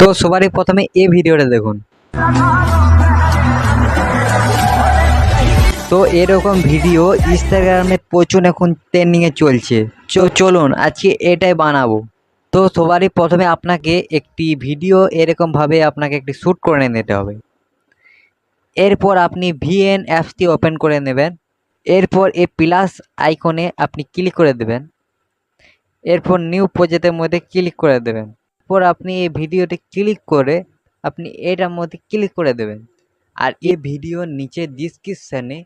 তো সবারই প্রথমে এই ভিডিওটা দেখুন। তো এরকম ভিডিও ইনস্টাগ্রামে প্রচুর এখন ট্রেন্ডিংয়ে চলছে। চলুন, আজকে এটাই বানাবো। তো সবারই প্রথমে আপনাকে একটি ভিডিও এরকমভাবে আপনাকে একটি শ্যুট করে নিতে হবে। এরপর আপনি ভিএন অ্যাপসটি ওপেন করে নেবেন। এরপর এই প্লাস আইকনে আপনি ক্লিক করে দেবেন। এরপর নিউ প্রজেক্টের মধ্যে ক্লিক করে দেবেন। এরপর আপনি এই ভিডিওটি ক্লিক করে আপনি এটার মধ্যে ক্লিক করে দেবেন। আর এই ভিডিওর নিচে ডিসক্রিপশানে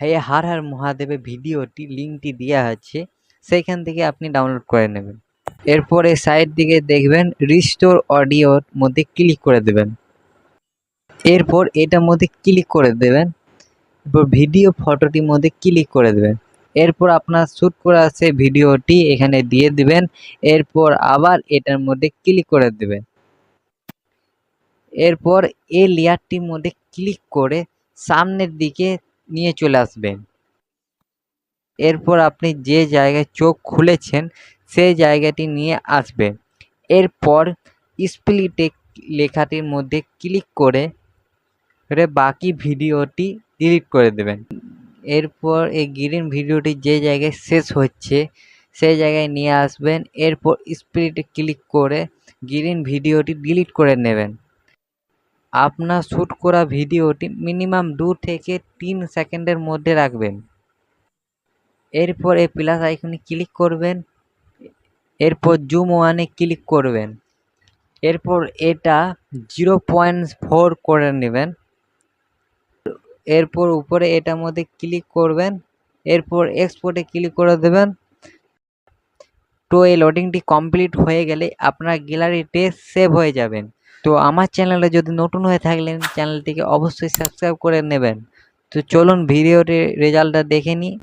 হে হার হার মহাদেবের ভিডিওটি লিঙ্কটি দেওয়া আছে সেইখান থেকে আপনি ডাউনলোড করে নেবেন। এরপরে সাইড দিকে দেখবেন রিস্টোর অডিওর মধ্যে ক্লিক করে দেবেন। এরপর এটার মধ্যে ক্লিক করে দেবেন। এরপর ভিডিও ফটোটির মধ্যে ক্লিক করে দেবেন। এরপর আপনার শ্যুট করা সেই ভিডিওটি এখানে দিয়ে দিবেন। এরপর আবার এটার মধ্যে ক্লিক করে দেবেন। এরপর এই লেয়ারটির মধ্যে ক্লিক করে সামনের দিকে নিয়ে চলে আসবেন। এরপর আপনি যে জায়গায় চোখ খুলেছেন, সেই জায়গাটি নিয়ে আসবেন। এরপর স্প্লিটে লেখাটির মধ্যে ক্লিক করে বাকি ভিডিওটি ডিলিট করে দেবেন। এরপর এই গ্রিন ভিডিওটি যে জায়গায় শেষ হচ্ছে, সেই জায়গায় নিয়ে আসবেন। এরপর স্প্লিটে ক্লিক করে গ্রিন ভিডিওটি ডিলিট করে নেবেন। আপনার শ্যুট করা ভিডিওটি মিনিমাম দু থেকে তিন সেকেন্ডের মধ্যে রাখবেন। এরপর এই প্লাস আইকনে ক্লিক করবেন। এরপর জুম ওয়ানে ক্লিক করবেন। এরপর এটা জিরো পয়েন্ট ফোর করে নেবেন। এরপর উপরে এটার মধ্যে ক্লিক করবেন, এরপর এক্সপোর্টে ক্লিক করে দেবেন। তো এই লোডিংটি কমপ্লিট হয়ে গেলে আপনার গ্যালারিতে সেভ হয়ে যাবেন। তো আমার চ্যানেলে যদি নতুন হয়ে থাকলেন চ্যানেলটিকে অবশ্যই সাবস্ক্রাইব করে নেবেন। তো চলুন ভিডিওটির রেজাল্টটা দেখে নিই।